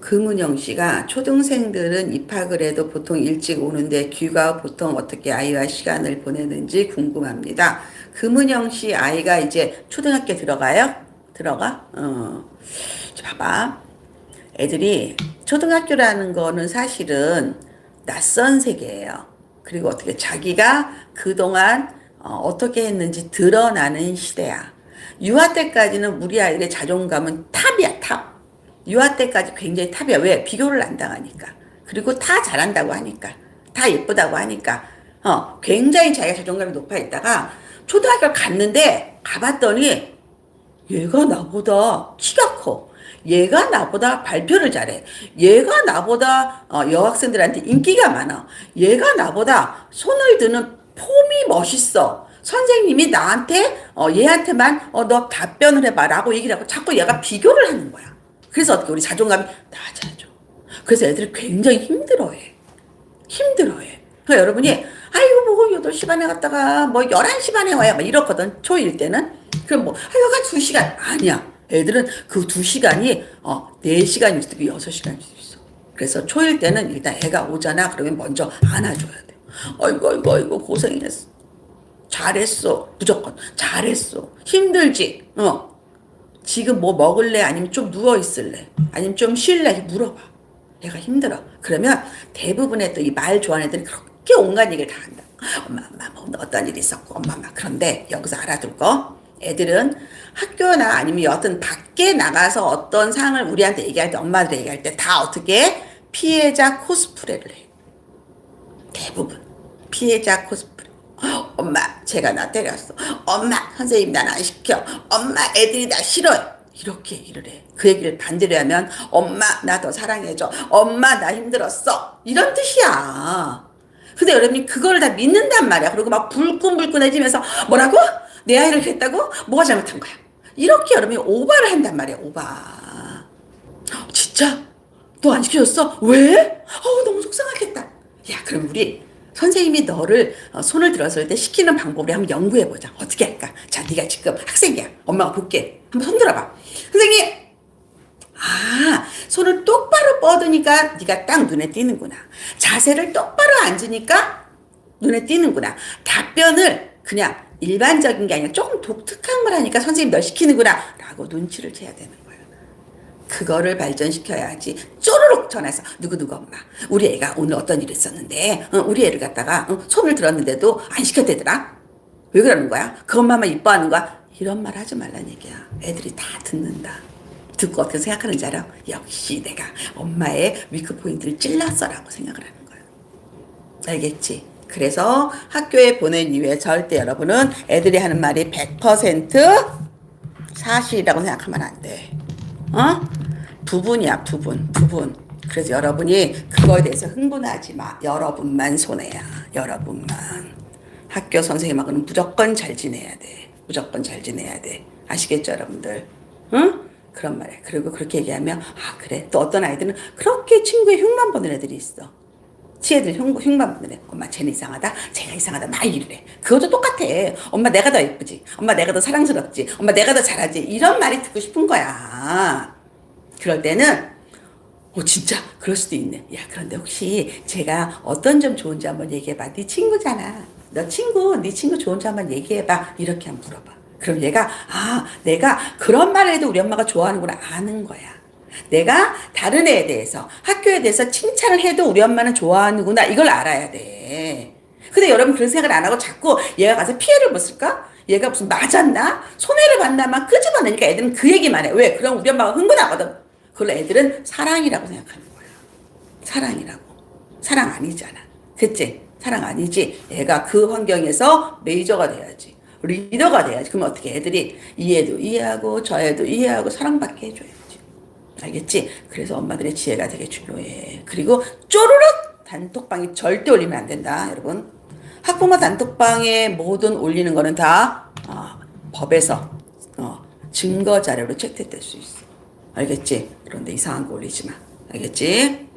금은영 씨가 초등생들은 입학을 해도 보통 일찍 오는데 귀가 보통 어떻게 아이와 시간을 보내는지 궁금합니다. 금은영 씨 아이가 이제 초등학교 들어가요? 들어가? 어. 자, 봐봐. 애들이 초등학교라는 거는 사실은 낯선 세계예요. 그리고 어떻게 자기가 그동안 어, 떻게 했는지 드러나는 시대야. 유아 때까지는 우리 아이들의 자존감은 탑이야, 탑. 유아 때까지 굉장히 탑이야. 왜? 비교를 안 당하니까. 그리고 다 잘한다고 하니까. 다 예쁘다고 하니까. 어, 굉장히 자기가 자존감이 높아 있다가 초등학교 갔는데 가봤더니 얘가 나보다 키가 커. 얘가 나보다 발표를 잘해. 얘가 나보다 어, 여학생들한테 인기가 많아. 얘가 나보다 손을 드는 폼이 멋있어. 선생님이 나한테 어, 얘한테만 어, 너 답변을 해봐라고 얘기를 하고 자꾸 얘가 비교를 하는 거야. 그래서 어떻게 우리 자존감이 낮아져. 그래서 애들이 굉장히 힘들어해. 힘들어해. 그러니까 여러분이 아이고 뭐 8시 반에 갔다가 뭐 11시 반에 와야 막 이렇거든. 초1 때는. 그럼 뭐 하여간 2시간 아니야. 애들은 그 2시간이 어 4시간일 수도 있고 6시간일 수도 있어. 그래서 초1 때는 일단 애가 오잖아. 그러면 먼저 안아줘야 돼. 아이고 아이고 아이고 고생했어. 잘했어. 무조건 잘했어. 힘들지. 어. 지금 뭐 먹을래? 아니면 좀 누워 있을래? 아니면 좀 쉴래? 물어봐. 얘가 힘들어. 그러면 대부분의 또 이 말 좋아하는 애들은 그렇게 온갖 얘기를 다 한다. 엄마, 엄마, 뭐 어떤 일이 있었고, 엄마, 엄마. 그런데 여기서 알아둘 거. 애들은 학교나 아니면 여하튼 밖에 나가서 어떤 상황을 우리한테 얘기할 때, 엄마들 얘기할 때 다 어떻게 피해자 코스프레를 해. 대부분. 피해자 코스프레. 엄마, 제가 나 때렸어. 엄마, 선생님 난 안 시켜. 엄마, 애들이 나 싫어요. 이렇게 얘기를 해. 그 얘기를 반대로 하면, 엄마, 나 더 사랑해줘. 엄마, 나 힘들었어. 이런 뜻이야. 근데 여러분이 그거를 다 믿는단 말이야. 그리고 막 불끈불끈해지면서, 뭐라고? 내 아이를 그랬다고? 뭐가 잘못한 거야? 이렇게 여러분이 오바를 한단 말이야, 오바. 진짜? 너 안 시켜줬어? 왜? 어우, 너무 속상하겠다. 야, 그럼 우리 선생님이 너를 어, 손을 들었을 때 시키는 방법을 한번 연구해 보자. 어떻게 할까? 자, 네가 지금 학생이야. 엄마가 볼게. 한번 손 들어봐. 선생님! 아, 손을 똑바로 뻗으니까 네가 딱 눈에 띄는구나. 자세를 똑바로 앉으니까 눈에 띄는구나. 답변을 그냥 일반적인 게 아니라 조금 독특한 걸 하니까 선생님 널 시키는구나. 라고 눈치를 채야 되는 거예요. 그거를 발전시켜야지. 쪼르륵 전화해서 누구누구 엄마 우리 애가 오늘 어떤 일이 있었는데 어, 우리 애를 갖다가 어, 손을 들었는데도 안 시켰대더라. 왜 그러는 거야? 그 엄마만 이뻐하는 거야? 이런 말 하지 말란 얘기야. 애들이 다 듣는다. 듣고 어떻게 생각하는지 알아? 역시 내가 엄마의 위크 포인트를 찔렀어라고 생각을 하는 거야. 알겠지? 그래서 학교에 보낸 이후에 절대 여러분은 애들이 하는 말이 100% 사실이라고 생각하면 안 돼. 어? 부분이야, 부분, 부분. 그래서 여러분이 그거에 대해서 흥분하지 마. 여러분만 손해야. 여러분만. 학교 선생님하고는 무조건 잘 지내야 돼. 무조건 잘 지내야 돼. 아시겠죠, 여러분들? 응? 그런 말이야. 그리고 그렇게 얘기하면, 아, 그래. 또 어떤 아이들은 그렇게 친구의 흉만 보는 애들이 있어. 치애들 흉, 흉만 보는 애. 엄마, 쟤는 이상하다. 쟤가 이상하다. 막 이래. 그것도 똑같아. 엄마, 내가 더 예쁘지. 엄마, 내가 더 사랑스럽지. 엄마, 내가 더 잘하지. 이런 말이 듣고 싶은 거야. 그럴 때는, 어, 진짜, 그럴 수도 있네. 야, 그런데 혹시 제가 어떤 점 좋은지 한번 얘기해봐. 네 친구잖아. 너 친구, 네 친구 좋은 점 한번 얘기해봐. 이렇게 한번 물어봐. 그럼 얘가, 아, 내가 그런 말을 해도 우리 엄마가 좋아하는구나. 아는 거야. 내가 다른 애에 대해서, 학교에 대해서 칭찬을 해도 우리 엄마는 좋아하는구나. 이걸 알아야 돼. 근데 여러분 그런 생각을 안 하고 자꾸 얘가 가서 피해를 봤을까? 얘가 무슨 맞았나? 손해를 봤나만 끄집어내니까 애들은 그 얘기만 해. 왜? 그럼 우리 엄마가 흥분하거든. 그걸 애들은 사랑이라고 생각하는 거야. 사랑이라고. 사랑 아니잖아. 그치? 사랑 아니지. 애가 그 환경에서 메이저가 돼야지. 리더가 돼야지. 그러면 어떻게 애들이 이 애도 이해하고 저 애도 이해하고 사랑받게 해줘야지. 알겠지? 그래서 엄마들의 지혜가 되게 중요해. 그리고 쪼르륵 단톡방이 절대 올리면 안 된다, 여러분. 학부모 단톡방에 모든 올리는 거는 다 어, 법에서 어, 증거 자료로 채택될 수 있어. 알겠지? 그런데 이상한 거 올리지 마. 알겠지?